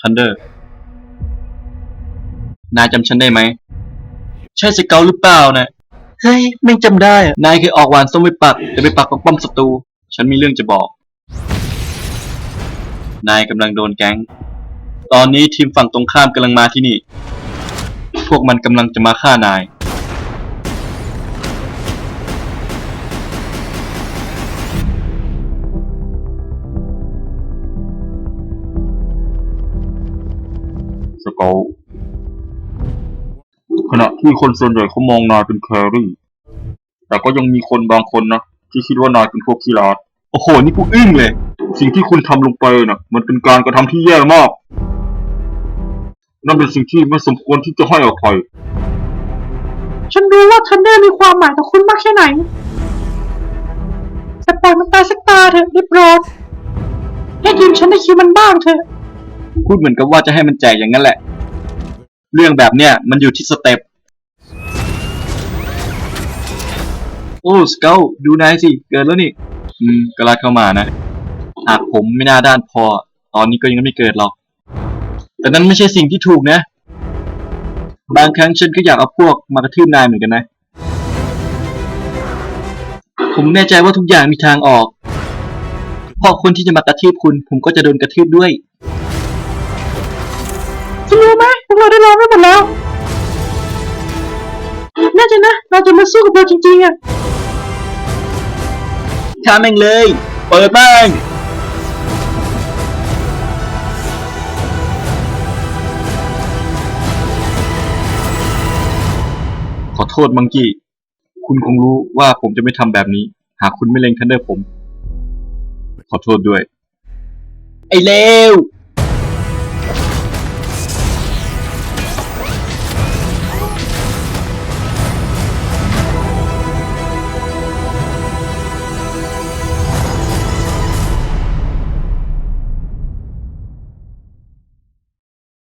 ทันเดอร์ นายจำฉันได้ไหม ใช่สเกลหรือเปล่านะ เฮ้ย ไม่จำได้อะนายเคยออกหวานส้มไปปัก แต่ไปปักกับป้อมศัตรู ฉันมีเรื่องจะบอก นายกำลังโดนแก๊ง ตอนนี้ทีมฝั่งตรงข้ามกำลังมาที่นี่ พวกมันกำลังจะมาฆ่านาย เกลขณะที่คนส่วนใหญ่เขามองนายเป็นแครี่ แต่ก็ยังมีคนบางคนนะที่คิดว่านายเป็นพวกขี้ลาดโอ้โห นี่กูอึ้งเลย สิ่งที่คุณทำลงไปนะมันเป็นการกระทำที่แย่มาก นั่นเป็นสิ่งที่ไม่สมควรที่จะให้อภัยฉันรู้ว่าทันเดอร์มีความหมายต่อคุณมากแค่ไหนแต่ปล่อยมันตายสักตาเถอะได้โปรดให้ทีมฉันได้คิวมันบ้างเถอะ พูดเหมือนกับว่าจะให้มันแจกอย่างนั้นแหละ เรื่องแบบเนี้ยมันอยู่ที่สเต็ปโอ้สเกลดูนายสิ เกิดแล้วนี่ อืมกลังเข้ามานะหากผมไม่น่าด้านพอ ตอนนี้ก็ยังไม่เกิดหรอก แต่นั้นไม่ใช่สิ่งที่ถูกนะ บางครั้งฉันก็อยากเอาพวกมากระทืบนายเหมือนกันนะ ผมแน่ใจว่าทุกอย่างมีทางออก เพราะคนที่จะมากระทืบคุณ ผมก็จะโดนกระทืบด้วย รู้ไหมพวกเราได้รอไว้หมดแล้ว น่าจะนะ เราจะมาสู้กับเราจริงๆอะฆ่าแม่งเลย เปิดแม่งขอโทษมังกี้ คุณคงรู้ว่าผมจะไม่ทำแบบนี้ หากคุณไม่เล็งทันเดอร์ผม ขอโทษด้วย ไอ้เลว